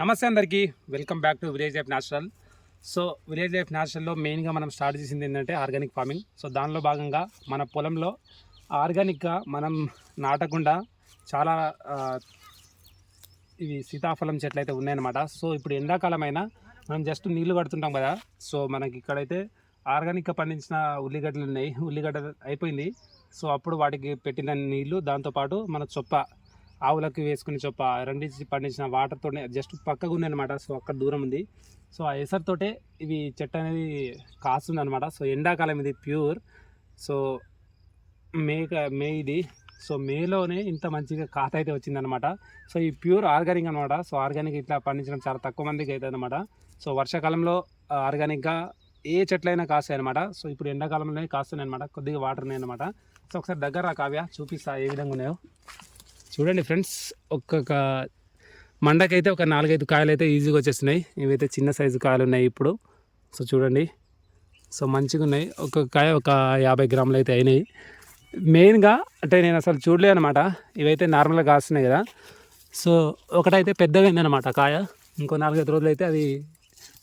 నమస్తే అందరికీ. Welcome back to village life natural so village life న్యాచురల్లో మెయిన్గా మనం స్టార్ట్ చేసింది ఏంటంటే ఆర్గానిక్ ఫార్మింగ్ సో దానిలో భాగంగా మన పొలంలో ఆర్గానిక్గా మనం నాటకుండా చాలా ఇవి సీతాఫలం చెట్లు అయితే ఉన్నాయన్నమాట. సో ఇప్పుడు ఎండాకాలమైనా మనం జస్ట్ నీళ్ళు కడుతుంటాం కదా. సో మనకి ఇక్కడైతే ఆర్గానిక్గా పండించిన ఉల్లిగడ్డలు ఉన్నాయి. ఉల్లిగడ్డ అయిపోయింది. సో అప్పుడు వాటికి పెట్టిన నీళ్ళు దాంతోపాటు మన చొప్ప ఆవులకు వేసుకుని చొప్ప రెండించి పండించిన వాటర్తోనే జస్ట్ పక్కగా ఉన్నాయన్నమాట సో అక్కడ దూరం ఉంది. సో ఆ ఎసరుతోటే ఇవి చెట్టు అనేది కాస్తుంది అనమాట సో ఎండాకాలం ఇది ప్యూర్. సో మే మే ఇది. సో మేలోనే ఇంత మంచిగా కాత అయితే వచ్చిందనమాట సో ఈ ప్యూర్ ఆర్గానిక్ అనమాట సో ఆర్గానిక్ ఇట్లా పండించడం చాలా తక్కువ మందికి అవుతుంది అనమాట సో వర్షాకాలంలో ఆర్గానిక్గా ఏ చెట్లైనా కాస్తాయి అనమాట సో ఇప్పుడు ఎండాకాలంలోనే కాస్తున్నాయి అనమాట కొద్దిగా వాటర్ ఉన్నాయి అనమాట సో ఒకసారి దగ్గర కావ్యా కావ్య. చూపిస్తా ఏ విధంగా ఉన్నాయో. చూడండి ఫ్రెండ్స్ ఒక్కొక్క మండకైతే ఒక నాలుగైదు కాయలు అయితే ఈజీగా వచ్చేస్తున్నాయి. ఇవైతే చిన్న సైజు కాయలు ఉన్నాయి ఇప్పుడు. సో చూడండి. సో మంచిగా ఉన్నాయి ఒక్కొక్క కాయ ఒక యాభై గ్రాములు అయితే అయినాయి. మెయిన్గా అంటే నేను అసలు చూడలే అనమాట ఇవైతే నార్మల్గా కాస్తున్నాయి కదా. సో ఒకటైతే పెద్దగా అయిందనమాట కాయ. ఇంకో నాలుగైదు రోజులు అయితే అది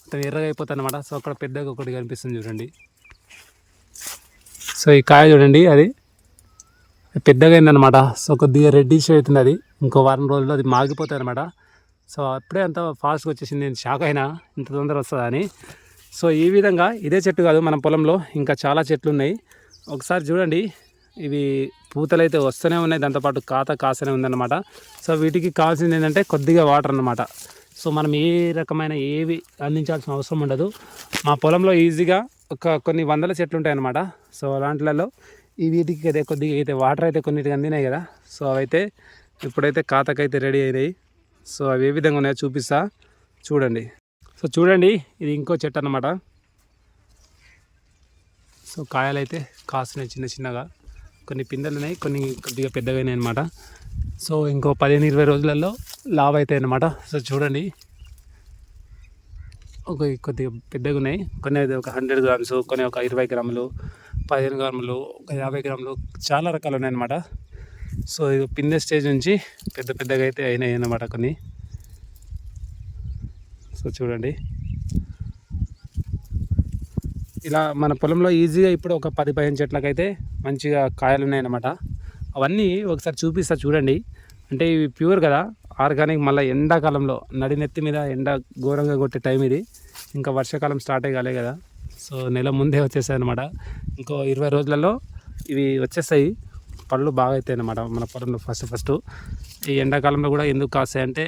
మొత్తం ఎర్రగా అయిపోతుంది అనమాట సో అక్కడ పెద్దగా ఒకటి కనిపిస్తుంది చూడండి. సో ఈ కాయ చూడండి అది. పెద్దగా అయిందనమాట సో కొద్దిగా రెడ్డిష్ అవుతుంది అది ఇంకో వారం రోజుల్లో అది మాగిపోతుంది అనమాట సో అప్పుడే అంత ఫాస్ట్గా వచ్చేసింది. నేను షాక్ అయినా ఇంత తొందర వస్తుందని సో ఈ విధంగా ఇదే చెట్టు కాదు మన పొలంలో ఇంకా చాలా చెట్లు ఉన్నాయి. ఒకసారి చూడండి. ఇవి పూతలు అయితే వస్తూనే ఉన్నాయి. దాంతోపాటు కాత కాసనే ఉందన్నమాట. సో వీటికి కావాల్సింది ఏంటంటే కొద్దిగా వాటర్ అన్నమాట. సో మనం ఏ రకమైన ఏవి అందించాల్సిన అవసరం ఉండదు. మా పొలంలో ఈజీగా ఒక కొన్ని వందల చెట్లు ఉంటాయన్నమాట. సో అలాంటిలలో ఈ వీటికి అయితే కొద్దిగా అయితే వాటర్ అయితే కొన్నిటికి అందినాయి కదా. సో అవైతే ఇప్పుడైతే కాతకైతే రెడీ అయినాయి. సో అవి ఏ విధంగా ఉన్నాయో చూపిస్తా. చూడండి. సో చూడండి ఇది ఇంకో చెట్టు అన్నమాట. సో కాయలు అయితే కాస్తున్నాయి చిన్న చిన్నగా. కొన్ని పిందెలు ఉన్నాయి కొన్ని కొద్దిగా పెద్దగా అయినాయి అనమాట సో ఇంకో పదిహేను ఇరవై రోజులలో లావ్ అవుతాయి అన్నమాట. సో చూడండి. ఒక కొద్దిగా పెద్దగా ఉన్నాయి. కొన్ని అయితే ఒక హండ్రెడ్ గ్రామ్స్ కొన్ని ఒక ఇరవై గ్రాములు. పదిహేను గ్రాములు ఒక యాభై గ్రాములు చాలా రకాలు ఉన్నాయన్నమాట సో ఇది పిందె స్టేజ్ నుంచి పెద్ద పెద్దగా అయితే అయినాయి అన్నమాట కొన్ని. సో చూడండి. ఇలా మన పొలంలో ఈజీగా ఇప్పుడు ఒక పది పదిహేను చెట్లకైతే మంచిగా కాయలు ఉన్నాయన్నమాట అవన్నీ ఒకసారి చూపిస్తా చూడండి. అంటే ఇవి ప్యూర్ కదా ఆర్గానిక్ మళ్ళీ ఎండాకాలంలో నడినెత్తి మీద ఎండ ఘోరంగా కొట్టే టైం ఇది. ఇంకా వర్షాకాలం స్టార్ట్ అయ్యగాలే కదా. సో నెల ముందే వచ్చేసాయి అనమాట ఇంకో ఇరవై రోజులలో ఇవి వచ్చేస్తాయి. పళ్ళు బాగా అవుతాయి అన్నమాట మన పొలంలో ఫస్ట్ ఫస్ట్. ఈ ఎండాకాలంలో కూడా ఎందుకు కాస్తాయంటే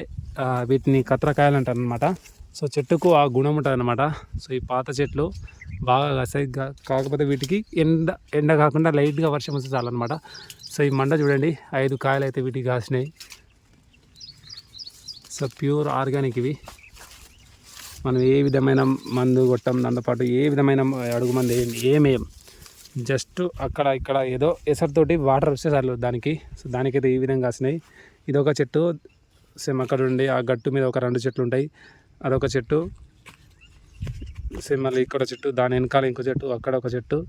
వీటిని కత్రకాయలు అంటారు అనమాట సో చెట్టుకు ఆ గుణం ఉంటుంది అనమాట సో ఈ పాత చెట్లు బాగా కాస్తాయి. కాకపోతే వీటికి ఎండ ఎండ కాకుండా లైట్గా వర్షం వస్తే చాలన్నమాట సో ఈ మండ చూడండి ఐదు కాయలు అయితే వీటికి కాసినాయి. సో ప్యూర్ ఆర్గానిక్ ఇవి. మనం ఏ విధమైన మందు కొట్టం దాంతోపాటు ఏ విధమైన అడుగు మందు ఏం ఏమేం జస్ట్ అక్కడ ఇక్కడ ఏదో ఎసరుతోటి వాటర్ వస్తే చాలు దానికి. సో దానికైతే ఈ విధంగా కాసినాయి. ఇది ఒక చెట్టు సేమ్ అక్కడ ఉండి ఆ గట్టు మీద ఒక రెండు చెట్లు ఉంటాయి. అదొక చెట్టు సేమ్ మళ్ళీ ఇక్కడ చెట్టు దాని వెనకాల ఇంకో చెట్టు అక్కడ ఒక చెట్టు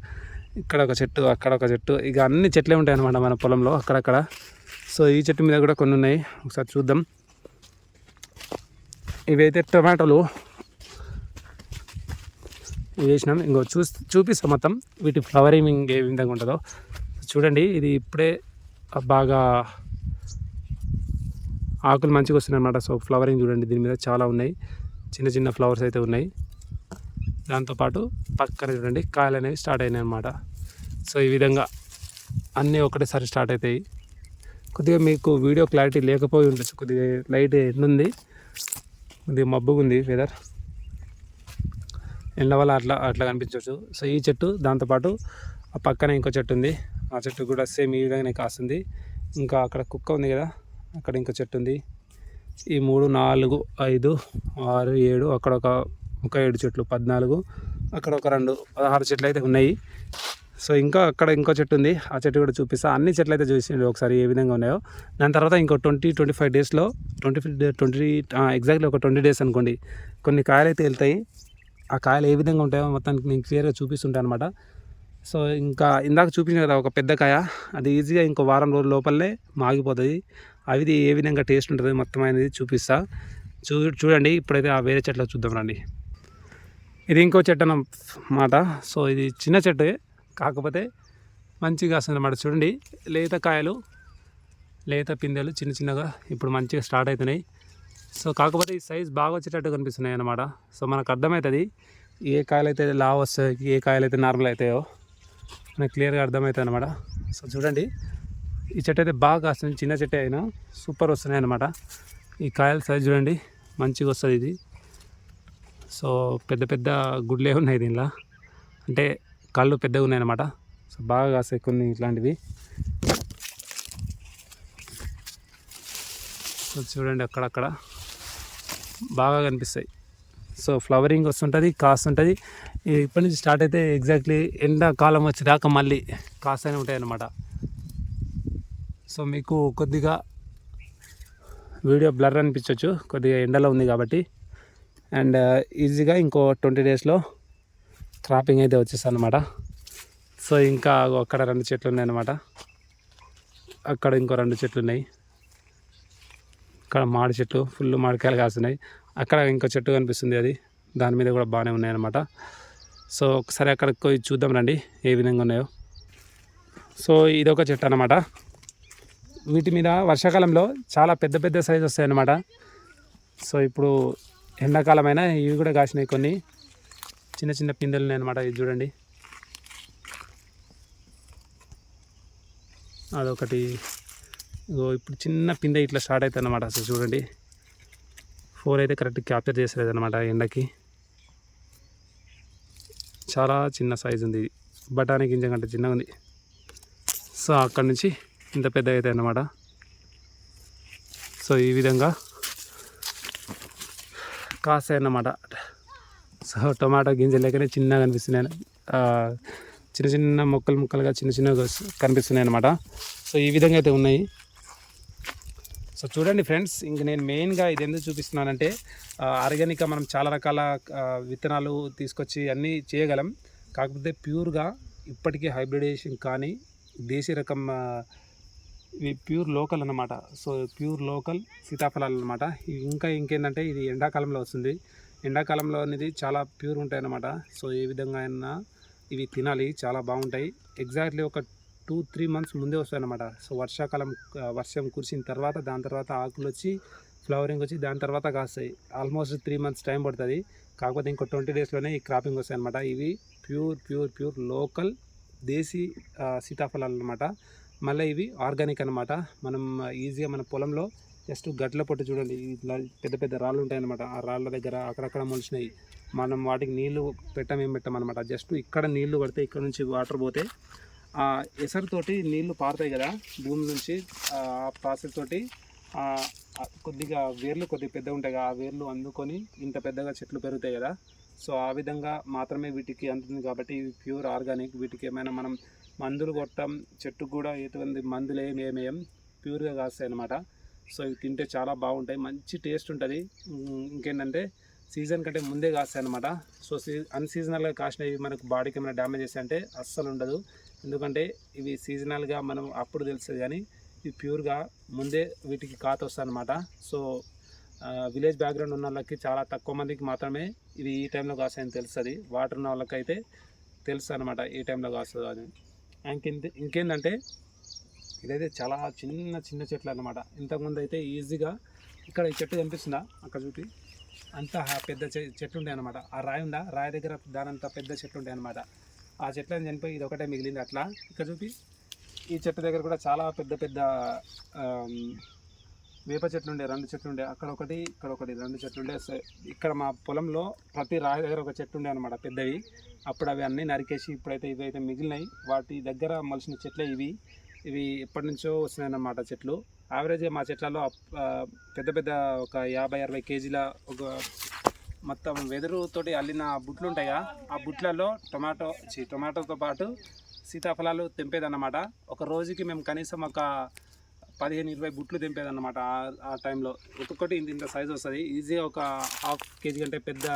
ఇక్కడ ఒక చెట్టు అక్కడ ఒక చెట్టు. ఇక అన్ని చెట్లే ఉంటాయి అన్నమాట మన పొలంలో అక్కడక్కడ. సో ఈ చెట్టు మీద కూడా కొన్ని ఉన్నాయి. ఒకసారి చూద్దాం. ఇవైతే టొమాటోలు. వేసినాం ఇంకో చూ చూపిస్తాం మొత్తం. వీటి ఫ్లవరింగ్ ఏ విధంగా ఉంటుందో. చూడండి ఇది ఇప్పుడే బాగా ఆకులు మంచిగా వస్తున్నాయి అన్నమాట సో ఫ్లవరింగ్ చూడండి దీని మీద చాలా ఉన్నాయి. చిన్న చిన్న ఫ్లవర్స్ అయితే ఉన్నాయి. దాంతోపాటు పక్కన చూడండి కాయలు అనేవి స్టార్ట్ అయినాయి అన్నమాట సో ఈ విధంగా అన్నీ ఒకటేసారి స్టార్ట్ అవుతాయి కొద్దిగా మీకు వీడియో క్లారిటీ లేకపోయి ఉండొచ్చు. కొద్దిగా లైట్ ఎండుంది కొద్దిగా మబ్బుగా ఉంది వెదర్. ఎండ వల్ల అట్లా అట్లా కనిపించవచ్చు. సో ఈ చెట్టు దాంతోపాటు ఆ పక్కన ఇంకో చెట్టు ఉంది. ఆ చెట్టు కూడా సేమ్ ఈ విధంగానే కాస్తుంది. ఇంకా అక్కడ కుక్క ఉంది కదా అక్కడ ఇంకో చెట్టు ఉంది. ఈ మూడు నాలుగు ఐదు ఆరు ఏడు అక్కడ ఒక ఒక ఏడు చెట్లు పద్నాలుగు అక్కడ ఒక రెండు పదహారు చెట్లు అయితే ఉన్నాయి. సో ఇంకా అక్కడ ఇంకో చెట్టు ఉంది. ఆ చెట్టు కూడా చూపిస్తా. అన్ని చెట్లు అయితే చూసిండు ఒకసారి ఏ విధంగా ఉన్నాయో. దాని తర్వాత ఇంకో ట్వంటీ ట్వంటీ ఫైవ్ డేస్లో ట్వంటీ ఫైవ్ ట్వంటీ ఎగ్జాక్ట్లీ ఒక ట్వంటీ డేస్ అనుకోండి. కొన్ని కాయలు అయితే వెళ్తాయి. ఆ కాయలు ఏ విధంగా ఉంటాయో మొత్తానికి నేను క్లియర్గా చూపిస్తుంటాను అనమాట సో ఇంకా ఇందాక చూపించిన కదా ఒక పెద్ద కాయ. అది ఈజీగా ఇంకో వారం రోజుల లోపలనే మాగిపోతుంది. అవి ఏ విధంగా టేస్ట్ ఉంటుంది మొత్తం అనేది చూపిస్తా. చూ చూడండి ఇప్పుడైతే ఆ వేరే చెట్లో చూద్దాం రండి. ఇది ఇంకో చెట్టు అన్నమాట సో ఇది చిన్న చెట్టు కాకపోతే మంచిగా వస్తుంది అన్నమాట. చూడండి లేత కాయలు లేత పిందెలు చిన్న చిన్నగా ఇప్పుడు మంచిగా స్టార్ట్ అవుతున్నాయి. సో కాకపోతే ఈ సైజ్ బాగా వచ్చేటట్టు కనిపిస్తున్నాయి అన్నమాట. సో మనకు అర్థమవుతుంది ఏ కాయలు అయితే లావ్ వస్తాయి ఏ కాయలు అయితే నార్మల్ అవుతాయో మనకు క్లియర్గా అర్థమవుతుంది అనమాట సో చూడండి ఈ చెట్టు అయితే బాగా వస్తుంది చిన్న చెట్టు అయినా సూపర్ వస్తున్నాయి అనమాట ఈ కాయల సైజ్ చూడండి మంచిగా వస్తుంది ఇది. సో పెద్ద పెద్ద గుడ్లే ఉన్నాయి దీనిలో. అంటే కళ్ళు పెద్దగా ఉన్నాయి అనమాట సో బాగా కాస్తాయి కొన్ని ఇట్లాంటివి. సో చూడండి అక్కడక్కడ. బాగా కనిపిస్తాయి. సో ఫ్లవరింగ్ వస్తుంటుంది కాస్ట్ ఉంటుంది ఇప్పటి నుంచి స్టార్ట్ అయితే ఎగ్జాక్ట్లీ ఎండాకాలం వచ్చేదాకా మళ్ళీ కాస్తూనే ఉంటాయి అన్నమాట సో మీకు కొద్దిగా వీడియో బ్లర్ అనిపించవచ్చు కొద్దిగా ఎండలో ఉంది కాబట్టి. అండ్ uh, ఈజీగా ఇంకో ట్వంటీ డేస్లో క్రాపింగ్ అయితే వచ్చేస్తాను అనమాట సో ఇంకా అక్కడ రెండు చెట్లు ఉన్నాయన్నమాట అక్కడ ఇంకో రెండు చెట్లు ఉన్నాయి అక్కడ మాడి చెట్టు ఫుల్ మాడికాయలు కాస్తున్నాయి అక్కడ ఇంకో చెట్టు కనిపిస్తుంది అది. దాని మీద కూడా బాగానే ఉన్నాయన్నమాట. సో ఒకసారి అక్కడికి పోయి చూద్దాం రండి ఏ విధంగా ఉన్నాయో. సో ఇదొక చెట్టు అనమాట వీటి మీద వర్షాకాలంలో చాలా పెద్ద పెద్ద సైజు వస్తాయన్నమాట. సో ఇప్పుడు ఎండాకాలమైనా ఇవి కూడా కాసినాయి కొన్ని. చిన్న చిన్న పిందెలు ఉన్నాయి అనమాట ఇది చూడండి. అదొకటి. ఇగో ఇప్పుడు చిన్న పిందె ఇట్లా స్టార్ట్ అవుతుంది అనమాట అసలు చూడండి. ఫోర్ అయితే కరెక్ట్ క్యాప్చర్ చేసలేదు అనమాట ఎండకి. చాలా చిన్న సైజు ఉంది. ఇది బఠానీ గింజ కంటే చిన్నగా ఉంది. సో అక్కడ నుంచి ఇంత పెద్ద అవుతాయి అన్నమాట. సో ఈ విధంగా కాస్తాయి అన్నమాట. సో టొమాటో గింజలు లేకనే చిన్నగా కనిపిస్తున్నాయి చిన్న చిన్న మొక్కలు ముక్కలుగా చిన్న చిన్నగా కనిపిస్తున్నాయి అన్నమాట. సో ఈ విధంగా అయితే ఉన్నాయి. సో చూడండి ఫ్రెండ్స్ ఇంక నేను మెయిన్గా ఇది ఎందుకు చూపిస్తున్నానంటే ఆర్గానిక్గా మనం చాలా రకాల విత్తనాలు తీసుకొచ్చి అన్నీ చేయగలం. కాకపోతే ప్యూర్గా ఇప్పటికీ హైబ్రిడేషన్ కానీ దేశీ రకం ఇవి ప్యూర్ లోకల్ అన్నమాట. సో ప్యూర్ లోకల్ సీతాఫలాలు అనమాట ఇంకా ఇంకేంటంటే ఇది ఎండాకాలంలో వస్తుంది. ఎండాకాలంలో అనేది చాలా ప్యూర్ ఉంటాయి అన్నమాట సో ఏ విధంగా అయినా ఇవి తినాలి చాలా బాగుంటాయి. ఎగ్జాక్ట్లీ ఒక టూ త్రీ మంత్స్ ముందే వస్తాయి అనమాట సో వర్షాకాలం వర్షం కురిసిన తర్వాత దాని తర్వాత ఆకులు వచ్చి ఫ్లవరింగ్ వచ్చి దాని తర్వాత కాస్తాయి. ఆల్మోస్ట్ త్రీ మంత్స్ టైం పడుతుంది. కాకపోతే ఇంకో ట్వంటీ డేస్లోనే ఈ క్రాపింగ్ వస్తాయి అనమాట ఇవి pure pure pure local desi సీతాఫలాలు అనమాట మళ్ళీ ఇవి ఆర్గానిక్ అనమాట మనం ఈజీగా మన పొలంలో జస్ట్ గట్ల పొట్టు చూడండి. ఇట్లా పెద్ద పెద్ద రాళ్ళు ఉంటాయన్నమాట. ఆ రాళ్ళ దగ్గర అక్కడక్కడ మొలిచినాయి మనం వాటికి నీళ్ళు పెట్టమేం పెట్టమనమాట పెట్టమన్నమాట జస్ట్ ఇక్కడ నీళ్ళు పడితే ఇక్కడ నుంచి వాటర్ పోతే ఎసరుతోటి నీళ్ళు పారుతాయి కదా భూమి నుంచి ఆ ప్రాసెస్ తోటి ఆ, కొద్దిగా వేర్లు కొద్దిగా పెద్దగా ఉంటాయి కదా ఆ వేర్లు అందుకొని ఇంత పెద్దగా చెట్లు పెరుగుతాయి కదా. సో ఆ విధంగా మాత్రమే వీటికి అందుతుంది కాబట్టి ఇవి ప్యూర్ ఆర్గానిక్. వీటికి ఏమైనా మనం మందులు కొట్టం చెట్టుకు కూడా ఎటువంటి మందులు ఏమి ఏమేయం ప్యూర్గా కాస్తాయి అనమాట సో ఇవి తింటే చాలా బాగుంటాయి మంచి టేస్ట్ ఉంటుంది. ఇంకేంటంటే సీజన్ కంటే ముందే కాస్తాయి అనమాట సో సీ అన్సీజనల్గా కాసినవి మనకు బాడీకి ఏమైనా డ్యామేజ్ చేస్తాయి అంటే అస్సలు ఉండదు. ఎందుకంటే ఇవి సీజనల్గా మనం అప్పుడు తెలుస్తుంది కానీ ఇవి ప్యూర్గా ముందే వీటికి కాత వస్తుందన్నమాట అనమాట సో విలేజ్ బ్యాక్గ్రౌండ్ ఉన్న వాళ్ళకి చాలా తక్కువ మందికి మాత్రమే ఇది ఈ టైంలో కాస్తాయని తెలుస్తుంది. వాటర్ ఉన్న వాళ్ళకైతే తెలుసు అనమాట ఏ టైంలో కాస్తుంది అని. ఇంకెంత ఇంకేంటంటే ఇదైతే చాలా చిన్న చిన్న చెట్లు అనమాట ఇంతకుముందు అయితే ఈజీగా ఇక్కడ ఈ చెట్టు కనిపిస్తుందా? అక్కడ చూపి. అంత పెద్ద చె- చెట్లు ఉంటాయి అనమాట ఆ రాయి ఉందా? రాయి దగ్గర దానంత పెద్ద చెట్లు ఉంటాయి అనమాట ఆ చెట్లను చనిపోయి ఇది ఒకటే మిగిలింది అట్లా. ఇక్కడ చూపి. ఈ చెట్టు దగ్గర కూడా చాలా పెద్ద పెద్ద వేప చెట్లు ఉండే రెండు చెట్లు ఉండే. అక్కడ ఒకటి ఇక్కడ ఒకటి రెండు చెట్లు ఉండే. ఇక్కడ మా పొలంలో ప్రతి రాయి దగ్గర ఒక చెట్టు ఉండే అనమాట పెద్దవి. అప్పుడు అవి అన్నీ నరికేసి ఇప్పుడైతే ఇవైతే మిగిలినాయి. వాటి దగ్గర మలిసిన చెట్లే ఇవి. ఇవి ఎప్పటి నుంచో వస్తున్నాయి అన్నమాట చెట్లు. యావరేజ్ మా చెట్లలో అప్- పెద్ద పెద్ద ఒక యాభై అరవై కేజీల ఒక మొత్తం వెదురుతోటి అల్లిన బుట్లు ఉంటాయిగా ఆ బుట్లలో టొమాటో చి టొమాటోతో పాటు సీతాఫలాలు తెంపేదన్నమాట. ఒక రోజుకి మేము కనీసం ఒక పదిహేను ఇరవై బుట్లు తెంపేదన్నమాట ఆ- ఆ టైంలో. ఒక్కొక్కటి ఇంత ఇంత సైజు వస్తుంది. ఈజీగా ఒక హాఫ్ కేజీ కంటే పెద్ద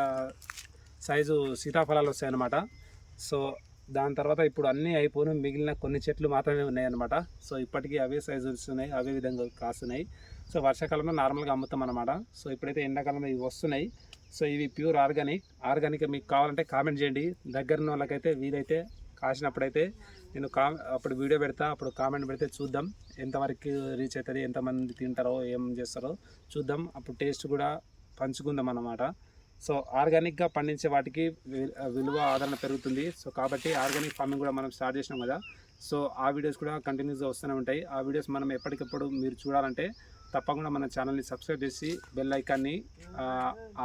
సైజు సీతాఫలాలు వస్తాయన్నమాట. సో దాని తర్వాత ఇప్పుడు అన్నీ అయిపోను. మిగిలిన కొన్ని చెట్లు మాత్రమే ఉన్నాయన్నమాట. సో ఇప్పటికీ అవే సైజు వస్తున్నాయి. అవే విధంగా కాస్తున్నాయి. సో వర్షాకాలంలో నార్మల్గా అమ్ముతాం అనమాట సో ఇప్పుడైతే ఎండాకాలంలో ఇవి వస్తున్నాయి. సో ఇవి ప్యూర్ ఆర్గానిక్. ఆర్గానిక్ మీకు కావాలంటే కామెంట్ చేయండి. దగ్గర వాళ్ళకైతే వీలైతే కాసినప్పుడైతే నేను కా అప్పుడు వీడియో పెడతా అప్పుడు కామెంట్ పెడితే చూద్దాం ఎంతవరకు రీచ్ అవుతుంది ఎంతమంది తింటారో ఏం చేస్తారో చూద్దాం. అప్పుడు టేస్ట్ కూడా పంచుకుందాం అన్నమాట. సో ఆర్గానిక్గా పండించే వాటికి విలువ ఆదరణ పెరుగుతుంది. సో కాబట్టి ఆర్గానిక్ ఫార్మింగ్ కూడా మనం స్టార్ట్ చేసినాం కదా. సో ఆ వీడియోస్ కూడా కంటిన్యూస్గా వస్తూనే ఉంటాయి. ఆ వీడియోస్ మనం ఎప్పటికప్పుడు మీరు చూడాలంటే తప్పకుండా మన ఛానల్ని సబ్స్క్రైబ్ చేసి బెల్ ఐకాన్ని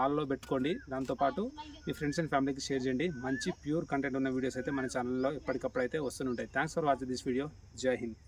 ఆల్లో పెట్టుకోండి. దాంతోపాటు మీ ఫ్రెండ్స్ అండ్ ఫ్యామిలీకి షేర్ చేయండి. మంచి ప్యూర్ కంటెంట్ ఉన్న వీడియోస్ అయితే మన ఛానల్లో ఎప్పటికప్పుడు అయితే వస్తుంటాయి thanks for watching this video Jai Hind